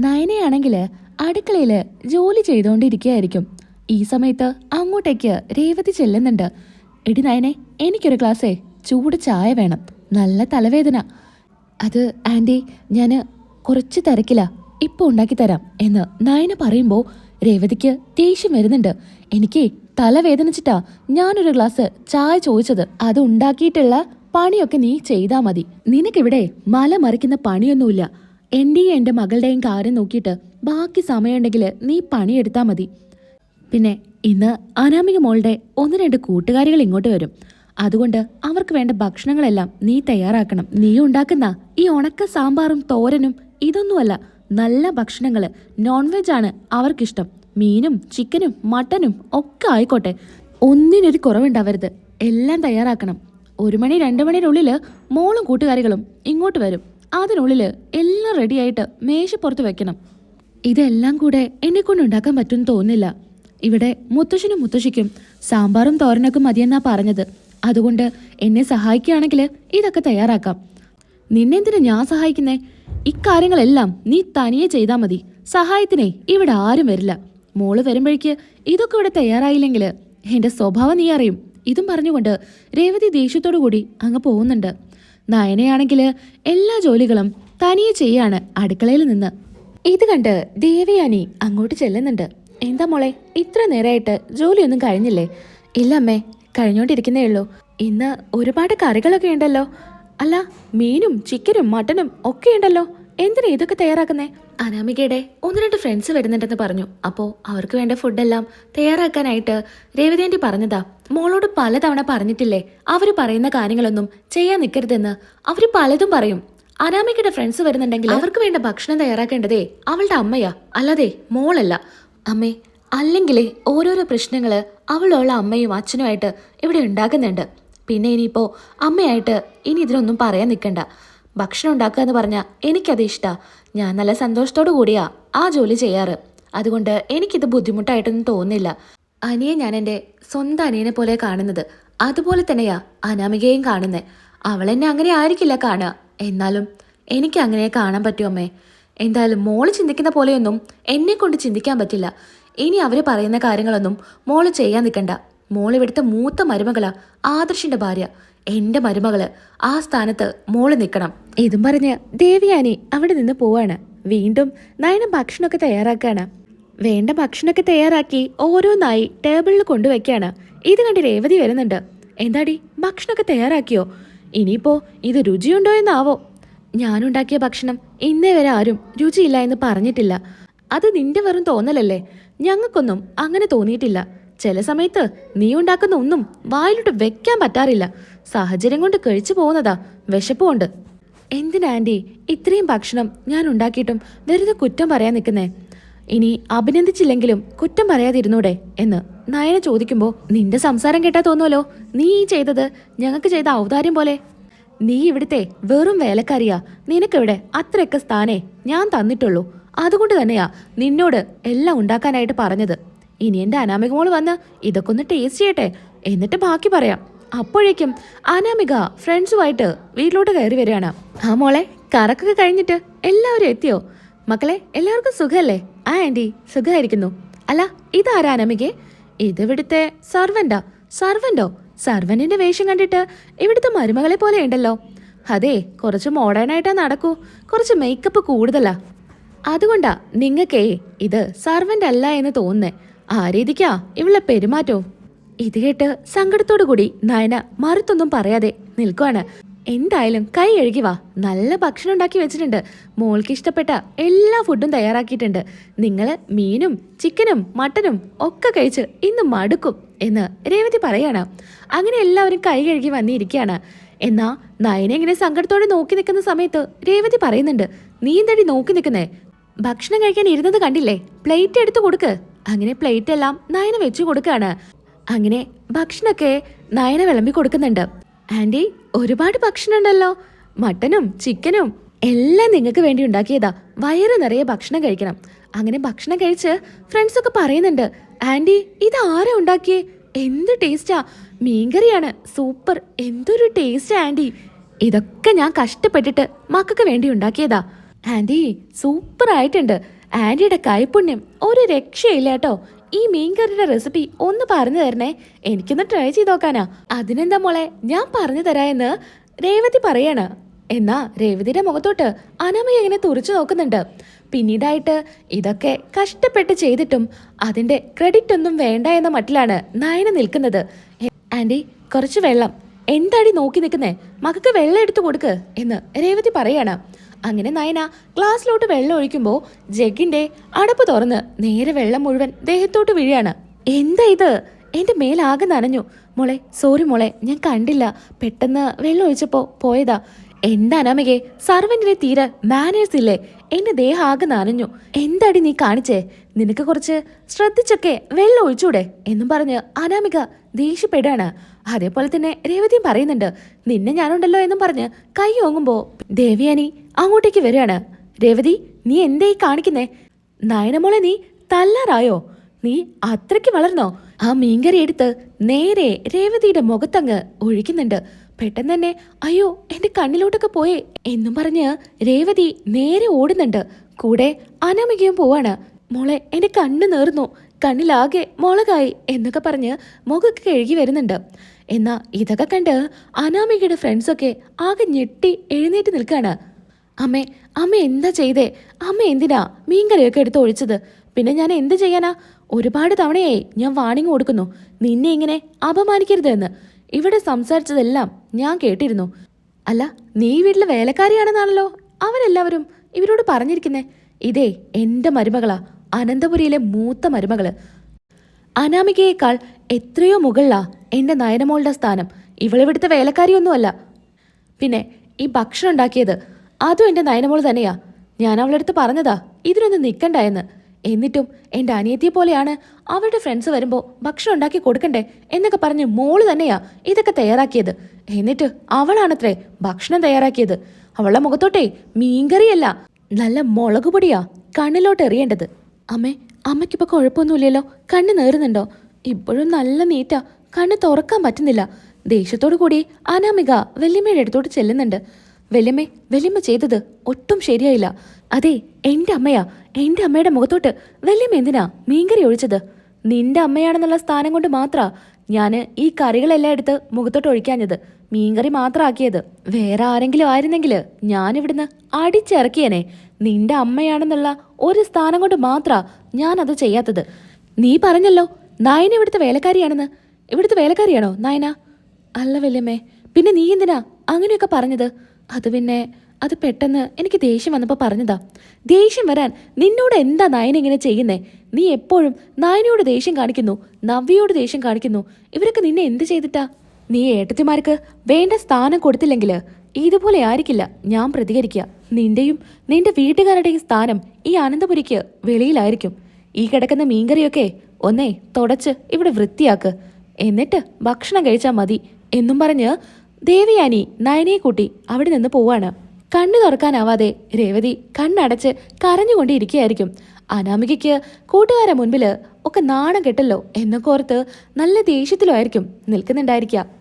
നയനയാണെങ്കിൽ അടുക്കളയിൽ ജോലി ചെയ്തുകൊണ്ടിരിക്കുകയായിരിക്കും ഈ സമയത്ത് അങ്ങോട്ടേക്ക് രേവതി ചെല്ലുന്നുണ്ട്. എടി നയനെ എനിക്കൊരു ഗ്ലാസ്സേ ചൂട് ചായ വേണം. നല്ല തലവേദന. അത് ആന്റി ഞാൻ കുറച്ച് തിരക്കില. ഇപ്പോൾ ഉണ്ടാക്കി തരാം എന്ന് നയന പറയുമ്പോൾ രേവതിക്ക് ദേഷ്യം വരുന്നുണ്ട്. എനിക്ക് തലവേദനിച്ചിട്ടാ ഞാനൊരു ഗ്ലാസ് ചായ ചോദിച്ചത്. അത് ഉണ്ടാക്കിയിട്ടുള്ള പണിയൊക്കെ നീ ചെയ്താൽ മതി. നിനക്കിവിടെ മല മറിക്കുന്ന പണിയൊന്നുമില്ല. എന്റെയും എന്റെ മകളുടെയും കാര്യം നോക്കിയിട്ട് ബാക്കി സമയമുണ്ടെങ്കിൽ നീ പണിയെടുത്താൽ മതി. പിന്നെ ഇന്ന് അനാമിക മോളുടെ ഒന്ന് രണ്ട് കൂട്ടുകാരികൾ ഇങ്ങോട്ട് വരും. അതുകൊണ്ട് അവർക്ക് വേണ്ട ഭക്ഷണങ്ങളെല്ലാം നീ തയ്യാറാക്കണം. നീ ഉണ്ടാക്കുന്ന ഈ ഉണക്ക സാമ്പാറും തോരനും ഇതൊന്നുമല്ല നല്ല ഭക്ഷണങ്ങൾ. നോൺ വെജ് ആണ് അവർക്കിഷ്ടം. മീനും ചിക്കനും മട്ടനും ഒക്കെ ആയിക്കോട്ടെ. ഒന്നിനൊരു കുറവുണ്ടാവരുത്. എല്ലാം തയ്യാറാക്കണം. ഒരു മണി രണ്ട് മണിയുടെ ഉള്ളിൽ മോളും കൂട്ടുകാരികളും ഇങ്ങോട്ട് വരും. അതിനുള്ളിൽ എല്ലാം റെഡിയായിട്ട് മേശപ്പുറത്ത് വെക്കണം. ഇതെല്ലാം കൂടെ എന്നെ കൊണ്ട് ഉണ്ടാക്കാൻ പറ്റുമെന്ന് തോന്നില്ല ഇവിടെ മുത്തശ്ശനും മുത്തശ്ശിക്കും സാമ്പാറും തോരനൊക്കെ മതിയെന്നാ പറഞ്ഞത്. അതുകൊണ്ട് എന്നെ സഹായിക്കുകയാണെങ്കിൽ ഇതൊക്കെ തയ്യാറാക്കാം. നിന്നെന്തിനാ ഞാൻ സഹായിക്കുന്നേ? ഇക്കാര്യങ്ങളെല്ലാം നീ തനിയെ ചെയ്താൽ മതി. സഹായത്തിനെ ഇവിടെ ആരും വരില്ല. മോൾ വരുമ്പോഴേക്ക് ഇതൊക്കെ ഇവിടെ തയ്യാറായില്ലെങ്കിൽ എന്റെ സ്വഭാവം നീ അറിയും. ഇതും പറഞ്ഞുകൊണ്ട് രേവതി ദേഷ്യത്തോടു കൂടി അങ്ങ് പോകുന്നുണ്ട്. നയനയാണെങ്കിൽ എല്ലാ ജോലികളും തനിയെ ചെയ്യാണ് അടുക്കളയിൽ നിന്ന്. ഇത് കണ്ട് ദേവയാനി അങ്ങോട്ട് ചെല്ലുന്നുണ്ട്. എന്താ മോളെ ഇത്ര നേരമായിട്ട് ജോലിയൊന്നും കഴിഞ്ഞില്ലേ? ഇല്ല അമ്മേ കഴിഞ്ഞോണ്ടിരിക്കുന്നേ ഉള്ളൂ. ഇന്ന് ഒരുപാട് കറികളൊക്കെ ഉണ്ടല്ലോ. അല്ല മീനും ചിക്കനും മട്ടനും ഒക്കെ ഉണ്ടല്ലോ. എന്തിനാ ഇതൊക്കെ തയ്യാറാക്കുന്നേ? അനാമികയുടെ ഒന്ന് രണ്ട് ഫ്രണ്ട്സ് വരുന്നുണ്ടെന്ന് പറഞ്ഞു. അപ്പോ അവർക്ക് വേണ്ട ഫുഡെല്ലാം തയ്യാറാക്കാനായിട്ട് രേവതേന്റി പറഞ്ഞതാ മോളോട് പലതവണ പറഞ്ഞിട്ടില്ലേ അവർ പറയുന്ന കാര്യങ്ങളൊന്നും ചെയ്യാൻ നിൽക്കരുതെന്ന് അവർ പലതും പറയും. അനാമികയുടെ ഫ്രണ്ട്സ് വരുന്നുണ്ടെങ്കിൽ അവർക്ക് വേണ്ട ഭക്ഷണം തയ്യാറാക്കേണ്ടതേ അവളുടെ അമ്മയാ അല്ലാതെ മോളല്ല. അമ്മേ അല്ലെങ്കിലേ ഓരോരോ പ്രശ്നങ്ങൾ അവളുള്ള അമ്മയും അച്ഛനുമായിട്ട് ഇവിടെ ഉണ്ടാക്കുന്നുണ്ട്. പിന്നെ ഇനിയിപ്പോ അമ്മയായിട്ട് ഇനി ഇതിനൊന്നും പറയാൻ നിൽക്കണ്ട ഭക്ഷണം ഉണ്ടാക്കുക എന്ന് പറഞ്ഞാൽ എനിക്കത് ഇഷ്ടാ. ഞാൻ നല്ല സന്തോഷത്തോടു കൂടിയാ ആ ജോലി ചെയ്യാറ്. അതുകൊണ്ട് എനിക്കിത് ബുദ്ധിമുട്ടായിട്ടൊന്നും തോന്നില്ല അനിയെ ഞാൻ എന്റെ സ്വന്തം അനിയനെ പോലെ കാണുന്നത്. അതുപോലെ തന്നെയാ അനാമികയും കാണുന്നേ. അവളെന്നെ അങ്ങനെ ആയിരിക്കില്ല കാണുക. എന്നാലും എനിക്ക് അങ്ങനെ കാണാൻ പറ്റുമോ അമ്മേ. എന്തായാലും മോൾ ചിന്തിക്കുന്ന പോലെയൊന്നും എന്നെ കൊണ്ട് ചിന്തിക്കാൻ പറ്റില്ല. ഇനി അവർ പറയുന്ന കാര്യങ്ങളൊന്നും മോൾ ചെയ്യാൻ നിൽക്കണ്ട. മോൾ ഇവിടുത്തെ മൂത്ത മരുമകളാ ആദർശിന്റെ ഭാര്യ. എന്റെ മരുമകൾ ആ സ്ഥാനത്ത് മോൾ നിൽക്കണം ഇതും പറഞ്ഞ് ദേവിയാനി അവിടെ നിന്ന് പോവാണ്. വീണ്ടും നയന ഭക്ഷണമൊക്കെ തയ്യാറാക്കാണ്. വേണ്ട ഭക്ഷണമൊക്കെ തയ്യാറാക്കി ഓരോന്നായി ടേബിളിൽ കൊണ്ടുവയ്ക്കാണ്. ഇത് കണ്ട് രേവതി വരുന്നുണ്ട്. എന്താടി ഭക്ഷണമൊക്കെ തയ്യാറാക്കിയോ? ഇനിയിപ്പോ ഇത് രുചിയുണ്ടോ എന്നാവോ? ഞാനുണ്ടാക്കിയ ഭക്ഷണം ഇന്നേ വരെ ആരും രുചിയില്ല എന്ന് പറഞ്ഞിട്ടില്ല. അത് നിന്റെ വെറും തോന്നലല്ലേ? ഞങ്ങൾക്കൊന്നും അങ്ങനെ തോന്നിയിട്ടില്ല. ചില സമയത്ത് നീ ഉണ്ടാക്കുന്ന ഒന്നും വായിലോട്ട് വെക്കാൻ പറ്റാറില്ല. സാഹചര്യം കൊണ്ട് കഴിച്ചു പോകുന്നതാ വിശപ്പുകൊണ്ട് എന്തിനാ ആന്റി ഇത്രയും ഭക്ഷണം ഞാൻ ഉണ്ടാക്കിയിട്ടും വെറുതെ കുറ്റം പറയാൻ നിൽക്കുന്നേ? ഇനി അഭിനന്ദിച്ചില്ലെങ്കിലും കുറ്റം പറയാതിരുന്നൂടെ എന്ന് നയന ചോദിക്കുമ്പോൾ നിന്റെ സംസാരം കേട്ടാ തോന്നുമല്ലോ നീ ഈ ചെയ്തത് ഞങ്ങൾക്ക് ചെയ്ത ഔദാര്യം പോലെ. നീ ഇവിടുത്തെ വെറും വേലക്കാരിയാ. നിനക്കിവിടെ അത്രയൊക്കെ സ്ഥാനേ ഞാൻ തന്നിട്ടുള്ളൂ. അതുകൊണ്ട് തന്നെയാ നിന്നോട് എല്ലാം ഉണ്ടാക്കാനായിട്ട് പറഞ്ഞത്. ഇനി എന്റെ അനാമിക മോൾ വന്ന് ഇതൊക്കെ ഒന്ന് ടേസ്റ്റ് ചെയ്യട്ടെ. എന്നിട്ട് ബാക്കി പറയാം. അപ്പോഴേക്കും അനാമിക ഫ്രണ്ട്സുമായിട്ട് വീട്ടിലോട്ട് കയറി വരികയാണ്. ആ മോളെ കറക്കൊക്കെ കഴിഞ്ഞിട്ട് എല്ലാവരും എത്തിയോ? മക്കളെ എല്ലാവർക്കും സുഖല്ലേ? ആ ആന്റി സുഖമായിരിക്കുന്നു. അല്ല ഇതാരാ അനാമികെ ഇവിടുത്തെ സർവന്റാ. സർവന്റോ? സർവന്റിന്റെ വേഷം കണ്ടിട്ട് ഇവിടുത്തെ മരുമകളെ പോലെ ഉണ്ടല്ലോ. അതെ കുറച്ച് മോഡേൺ ആയിട്ടാ നടക്കൂ. കുറച്ച് മേക്കപ്പ് കൂടുതലാ. അതുകൊണ്ടാ നിങ്ങക്കേ ഇത് സർവന്റ് അല്ല എന്ന് തോന്നുന്നേ. ആ രീതിക്കാ ഇവളെ പെരുമാറ്റോ ഇത് കേട്ട് സങ്കടത്തോടു കൂടി നയന മറുത്തൊന്നും പറയാതെ നിൽക്കുവാണ്. എന്തായാലും കൈ എഴുകി വാ. നല്ല ഭക്ഷണം ഉണ്ടാക്കി വെച്ചിട്ടുണ്ട്. മോൾക്ക് ഇഷ്ടപ്പെട്ട എല്ലാ ഫുഡും തയ്യാറാക്കിയിട്ടുണ്ട്. നിങ്ങൾ മീനും ചിക്കനും മട്ടനും ഒക്കെ കഴിച്ച് ഇന്ന് മടുക്കും എന്ന് രേവതി പറയാണ്. അങ്ങനെ എല്ലാവരും കൈ കഴുകി വന്നിരിക്കുകയാണ്. എന്നാ നയനെ ഇങ്ങനെ സങ്കടത്തോടെ നോക്കി നിൽക്കുന്ന സമയത്ത് രേവതി പറയുന്നുണ്ട് നീ എന്തടി നോക്കി നിൽക്കുന്നേ? ഭക്ഷണം കഴിക്കാൻ ഇരുന്നത് കണ്ടില്ലേ? പ്ലേറ്റ് എടുത്തു കൊടുക്ക്. അങ്ങനെ പ്ലേറ്റ് എല്ലാം നയന വെച്ചു കൊടുക്കാണ്. അങ്ങനെ ഭക്ഷണമൊക്കെ നയന വിളമ്പി കൊടുക്കുന്നുണ്ട്. ആന്റി ഒരുപാട് ഭക്ഷണം ഉണ്ടല്ലോ മട്ടനും ചിക്കനും എല്ലാം നിങ്ങൾക്ക് വേണ്ടി ഉണ്ടാക്കിയതാ. വയറ് നിറയെ ഭക്ഷണം കഴിക്കണം. അങ്ങനെ ഭക്ഷണം കഴിച്ച് ഫ്രണ്ട്സ് ഒക്കെ പറയുന്നുണ്ട് ആന്റി ഇത് ആരാ ഉണ്ടാക്കിയേ? എന്ത് ടേസ്റ്റാ മീൻകറിയാണ്. സൂപ്പർ. എന്തൊരു ടേസ്റ്റ് ആന്റി. ഇതൊക്കെ ഞാൻ കഷ്ടപ്പെട്ടിട്ട് മക്കൾക്ക് വേണ്ടി ഉണ്ടാക്കിയതാ. ആന്റി സൂപ്പർ ആയിട്ടുണ്ട്. ആന്റിയുടെ കൈപുണ്യം ഒരു രക്ഷയില്ല കേട്ടോ. ഈ മീൻകറിയുടെ റെസിപ്പി ഒന്ന് പറഞ്ഞു തരണേ. എനിക്കൊന്ന് ട്രൈ ചെയ്ത് നോക്കാനാ. അതിനെന്താ മോളെ? ഞാൻ പറഞ്ഞു തരാ എന്ന് രേവതി പറയാണ്. എന്നാ രേവതിയുടെ മുഖത്തോട്ട് അനമയ ഇങ്ങനെ തുറച്ചു നോക്കുന്നുണ്ട്. പിന്നീടായിട്ട് ഇതൊക്കെ കഷ്ടപ്പെട്ട് ചെയ്തിട്ടും അതിന്റെ ക്രെഡിറ്റ് ഒന്നും വേണ്ട എന്ന മട്ടിലാണ് നയന നിൽക്കുന്നത്. ആന്റി കുറച്ച് വെള്ളം. എന്താടി നോക്കി നിൽക്കുന്നേ? മകൾക്ക് വെള്ളം എടുത്തു കൊടുക്ക് എന്ന് രേവതി പറയാണ്. അങ്ങനെ നയന ഗ്ലാസ്സിലോട്ട് വെള്ളം ഒഴിക്കുമ്പോൾ ജഗ്ഗിന്റെ അടപ്പ് തുറന്ന് നേരെ വെള്ളം മുഴുവൻ ദേഹത്തോട്ട് വീഴാണ്. എന്താ ഇത്? എന്റെ മേലാകെ നനഞ്ഞു. മോളെ സോറി മോളെ ഞാൻ കണ്ടില്ല. പെട്ടെന്ന് വെള്ളം ഒഴിച്ചപ്പോൾ പോയതാ. എന്താ അനാമികെ സർവന്റിനെ തീരെ മാനേഴ്സ് ഇല്ലേ? എന്റെ ദേഹം ആകെ നനഞ്ഞു. എന്താടി നീ കാണിച്ചേ? നിനക്ക് കുറച്ച് ശ്രദ്ധിച്ചൊക്കെ വെള്ളം ഒഴിച്ചൂടെ? എന്നും പറഞ്ഞ് അനാമിക ദേഷ്യപ്പെടാണ്. അതേപോലെ തന്നെ രേവതിയും പറയുന്നുണ്ട് നിന്നെ ഞാനുണ്ടല്ലോ എന്നും പറഞ്ഞ് കൈ ഓങ്ങുമ്പോ ദേവിയാനി അങ്ങോട്ടേക്ക് വരികയാണ്. രേവതി നീ എന്തേ കാണിക്കുന്നേ? നയനമോളെ നീ തല്ലാറായോ? നീ അത്രയ്ക്ക് വളർന്നോ? ആ മീൻകറി എടുത്ത് നേരെ രേവതിയുടെ മുഖത്തങ്ങ് ഒഴിക്കുന്നുണ്ട്. പെട്ടെന്ന് തന്നെ അയ്യോ എന്റെ കണ്ണിലോട്ടൊക്കെ പോയേ എന്നും പറഞ്ഞ് രേവതി നേരെ ഓടുന്നുണ്ട്. കൂടെ അനമികയും പോവാണ്. മോളെ എന്റെ കണ്ണ് നേർന്നു. കണ്ണിലാകെ മുളകായി എന്നൊക്കെ പറഞ്ഞ് മുഖൊക്കെ കഴുകി വരുന്നുണ്ട്. എന്നാ ഇതൊക്കെ കണ്ട് അനാമികയുടെ ഫ്രണ്ട്സൊക്കെ ആകെ ഞെട്ടി എഴുന്നേറ്റ് നിൽക്കാണ്. അമ്മേ അമ്മ എന്താ ചെയ്തേ? അമ്മ എന്തിനാ മീൻകറിയൊക്കെ എടുത്ത് ഒഴിച്ചത്? പിന്നെ ഞാൻ എന്ത് ചെയ്യാനാ? ഒരുപാട് തവണയായി ഞാൻ വാണിംഗ് കൊടുക്കുന്നു. നിന്നെ ഇങ്ങനെ അപമാനിക്കരുത് എന്ന്. ഇവിടെ സംസാരിച്ചതെല്ലാം ഞാൻ കേട്ടിരുന്നു. അല്ല നീ വീട്ടിലെ വേലക്കാരിയാണെന്നാണല്ലോ അവരെല്ലാവരും ഇവരോട് പറഞ്ഞിരിക്കുന്നേ. ഇതേ എന്റെ മരുമകളാ. അനന്തപുരിയിലെ മൂത്ത മരുമകൾ. അനാമികയേക്കാൾ എത്രയോ മുകളിലാ എന്റെ നയനമോളുടെ സ്ഥാനം. ഇവളിവിടുത്തെ വേലക്കാരിയൊന്നുമല്ല. പിന്നെ ഈ ഭക്ഷണം ഉണ്ടാക്കിയത് അതും എന്റെ നയനമോൾ തന്നെയാ. ഞാൻ അവളടുത്ത് പറഞ്ഞതാ ഇതിനൊന്നും നിൽക്കണ്ടായെന്ന് എന്നിട്ടും എന്റെ അനിയത്തിയെ പോലെയാണ് അവളുടെ ഫ്രണ്ട്സ് വരുമ്പോൾ ഭക്ഷണം ഉണ്ടാക്കി കൊടുക്കണ്ടേ എന്നൊക്കെ പറഞ്ഞ് മോൾ തന്നെയാ ഇതൊക്കെ തയ്യാറാക്കിയത്. എന്നിട്ട് അവളാണത്രേ ഭക്ഷണം തയ്യാറാക്കിയത്. അവളുടെ മുഖത്തോട്ടെ മീൻകറിയല്ല നല്ല മുളക് പൊടിയാ കണ്ണിലോട്ട് എറിയേണ്ടത് അമ്മേ അമ്മയ്ക്കിപ്പോൾ കുഴപ്പമൊന്നുമില്ലല്ലോ. കണ്ണ് നേറുന്നുണ്ടോ? ഇപ്പോഴും നല്ല നീറ്റാ. കണ്ണ് തുറക്കാൻ പറ്റുന്നില്ല. ദേഷ്യത്തോടു കൂടി അനാമിക വെല്ലിമ്മയുടെ അടുത്തോട്ട് ചെല്ലുന്നുണ്ട്. വെല്ലിമ്മ വെല്ലിമ്മ ചെയ്തത് ഒട്ടും ശരിയായില്ല. അതെ എന്റെ അമ്മയാ. എന്റെ അമ്മയുടെ മുഖത്തോട്ട് വെല്ലിമ്മ എന്തിനാ മീൻകറി ഒഴിച്ചത്? നിന്റെ അമ്മയാണെന്നുള്ള സ്ഥാനം കൊണ്ട് മാത്രാ ഞാൻ ഈ കറികളെല്ലാം എടുത്ത് മുഖത്തോട്ട് ഒഴിക്കാഞ്ഞത്. മീൻകറി മാത്രം ആക്കിയത് വേറെ ആരെങ്കിലും ആയിരുന്നെങ്കിൽ ഞാനിവിടുന്ന് അടിച്ചിറക്കിയനെ. നിന്റെ അമ്മയാണെന്നുള്ള ഒരു സ്ഥാനം കൊണ്ട് മാത്രാ ഞാനത് ചെയ്യാത്തത്. നീ പറഞ്ഞല്ലോ നായന ഇവിടുത്തെ വേലക്കാരിയാണെന്ന്. ഇവിടുത്തെ വേലക്കാരിയാണോ നായന? അല്ല വല്യമ്മേ പിന്നെ നീ എന്തിനാ അങ്ങനെയൊക്കെ പറഞ്ഞത്? അത് പിന്നെ അത് പെട്ടെന്ന് എനിക്ക് ദേഷ്യം വന്നപ്പോൾ പറഞ്ഞതാ. ദേഷ്യം വരാൻ നിന്നോട് എന്താ നായന ഇങ്ങനെ ചെയ്യുന്നേ? നീ എപ്പോഴും നായനയോട് ദേഷ്യം കാണിക്കുന്നു നവ്യയോട് ദേഷ്യം കാണിക്കുന്നു. ഇവരൊക്കെ നിന്നെ എന്ത് ചെയ്തിട്ടാ? നീ ഏട്ടത്തിമാർക്ക് വേണ്ട സ്ഥാനം കൊടുത്തില്ലെങ്കിൽ ഇതുപോലെ ആയിരിക്കില്ല ഞാൻ പ്രതികരിക്കുക. നിന്റെയും നിന്റെ വീട്ടുകാരുടെയും സ്ഥാനം ഈ അനന്തപുരിക്ക് വെളിയിലായിരിക്കും. ഈ കിടക്കുന്ന മീൻകറിയൊക്കെ ഒന്നേ തുടച്ച് ഇവിടെ വൃത്തിയാക്ക്. എന്നിട്ട് ഭക്ഷണം കഴിച്ചാൽ മതി എന്നും പറഞ്ഞ് ദേവിയാനി നയനയെ കൂട്ടി അവിടെ നിന്ന് പോവാണ്. കണ്ണു തുറക്കാനാവാതെ രേവതി കണ്ണടച്ച് കരഞ്ഞുകൊണ്ടിരിക്കുകയായിരിക്കും. അനാമികയ്ക്ക് കൂട്ടുകാരെ മുൻപിൽ ഒക്കെ നാണം കെട്ടല്ലോ എന്നൊക്കെ ഓർത്ത് നല്ല ദേഷ്യത്തിലായിരിക്കും നിൽക്കുന്നുണ്ടായിരിക്കുക.